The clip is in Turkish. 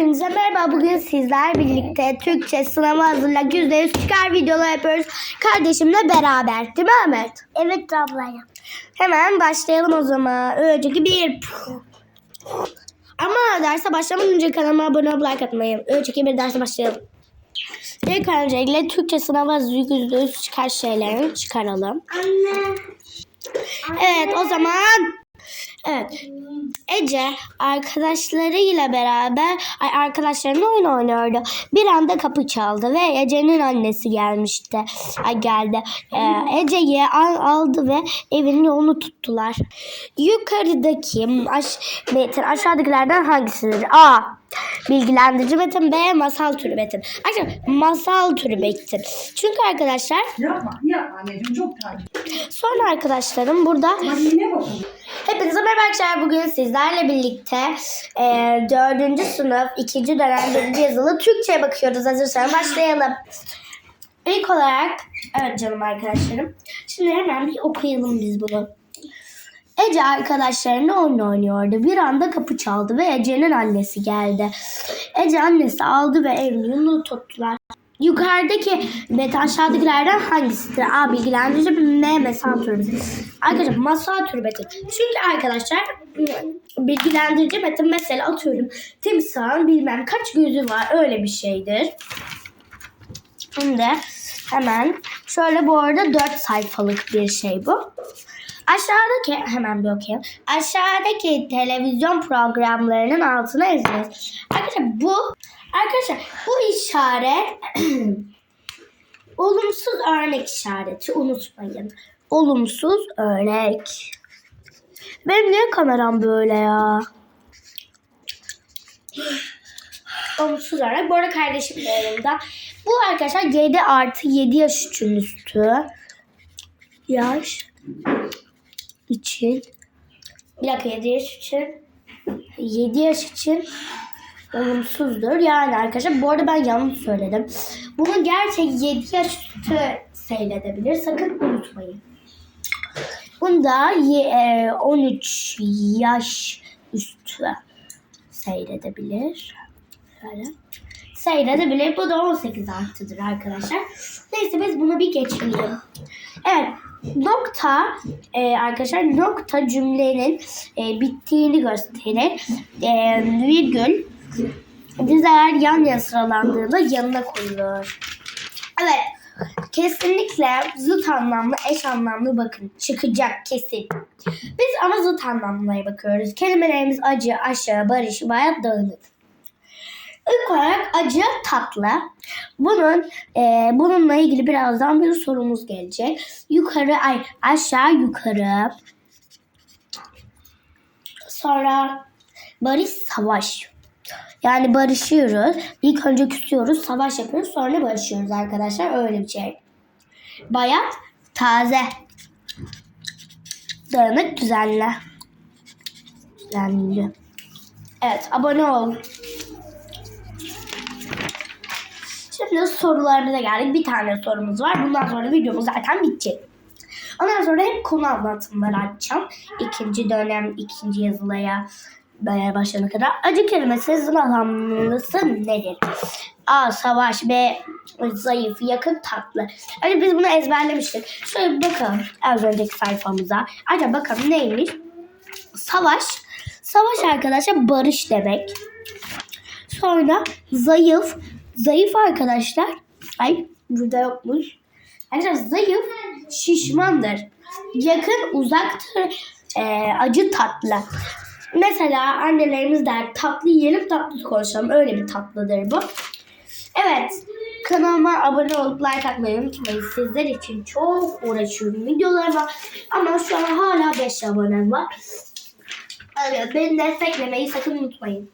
Hepinize merhaba. Bugün sizler birlikte Türkçe sınava hazırlık %100 çıkar videolar yapıyoruz. Kardeşimle beraber. Değil mi Ahmet? Evet ablaya. Hemen başlayalım o zaman. Önceki bir. Ama derse başlamadan önce kanalıma abone olup like atmayı. Önceki bir derse başlayalım. İlk öncelikle Türkçe sınava %100 çıkar şeylerini çıkaralım. Anne. Evet o zaman Evet. Ece arkadaşlarıyla beraber ay arkadaşlarıyla oyun oynuyordu. Bir anda kapı çaldı ve Ece'nin annesi gelmişti. Ay geldi. Ee, Ece'yi al, aldı ve evinin yolunu tuttular. Yukarıdaki aş, metin aşağıdakilerden hangisidir? A. Bilgilendirici metin B. Masal türü metin. Arkadaşlar masal türü metin. Çünkü arkadaşlar Yapma, yapma anneciğim çok tabii. sonra arkadaşlarım burada Hadi ne bakalım. Hepinize merhaba arkadaşlar. Bugün sizlerle birlikte e, 4. sınıf 2. dönem 1. yazılı Türkçe'ye bakıyoruz. Hazırsanız başlayalım. İlk olarak, evet canım arkadaşlarım. Şimdi hemen bir okuyalım biz bunu. Ece arkadaşlarıyla oyun oynuyordu. Bir anda kapı çaldı ve Ece'nin annesi geldi. Ece annesi aldı ve yolunu tuttular. Yukarıdaki ve aşağıdakilerden hangisidir? A. Bilgilendirici M. Masal türbeti. Arkadaşlar masal türbeti. Çünkü arkadaşlar bilgilendirici metin mesela atıyorum timsahın bilmem kaç gözü var öyle bir şeydir. Şimdi hemen şöyle bu arada 4 sayfalık bir şey bu. Aşağıdaki hemen bir okuyayım. Aşağıdaki televizyon programlarının altına yazıyoruz. Arkadaşlar bu arkadaşlar bu işaret olumsuz örnek işareti unutmayın. Olumsuz örnek. Benim niye kameram böyle ya? Olumsuz örnek. Bu arada kardeşim de yanımda. Bu arkadaşlar 7 artı 7 yaş için üstü. Yaş için. Bir dakika 7 yaş için. 7 yaş için olumsuzdur. Yani arkadaşlar bu arada ben yanlış söyledim. Bunu gerçek 7 yaş üstü seyredebilir. Sakın unutmayın. Bunda ye- e, 13 yaş üstü seyredebilir. Şöyle. Seyredebilir. Bu da 18 artıdır arkadaşlar. Neyse biz bunu bir geçmeyelim. Evet. Nokta e, arkadaşlar nokta cümlenin e, bittiğini gösterir. E, virgül dizeler yan yana sıralandığında yanına koyulur. Evet. Kesinlikle zıt anlamlı, eş anlamlı bakın çıkacak kesin. Biz ama zıt anlamlıya bakıyoruz. Kelimelerimiz acı, aşağı, barış, bayat, dağınık. İlk olarak acı tatlı. Bunun e, bununla ilgili birazdan bir sorumuz gelecek. Yukarı ay aşağı yukarı. Sonra barış savaş. Yani barışıyoruz. İlk önce küsüyoruz, savaş yapıyoruz, sonra barışıyoruz arkadaşlar. Öyle bir şey. Bayat taze. Dağınık düzenli. Düzenli. Evet, abone ol. Şimdi sorularımıza geldik. Bir tane sorumuz var. Bundan sonra videomuz zaten bitecek. Ondan sonra hep konu anlatımları açacağım. İkinci dönem, ikinci yazılıya başlayana kadar. Acı kelimesi zıt anlamlısı nedir? A. Savaş. B. Zayıf, yakın, tatlı. Hani biz bunu ezberlemiştik. Şöyle bir bakalım az önceki sayfamıza. Acaba bakalım neymiş? Savaş. Savaş arkadaşlar barış demek. Sonra zayıf. Zayıf arkadaşlar. Ay burada yokmuş. Arkadaşlar zayıf şişmandır. Yakın uzaktır. Ee, acı tatlı. Mesela annelerimiz der tatlı yiyelim tatlı konuşalım. Öyle bir tatlıdır bu. Evet. Kanalıma abone olup like atmayı unutmayın. Sizler için çok uğraşıyorum. Videolar var. Ama şu an hala 5 abonem var. Evet, beni desteklemeyi sakın unutmayın.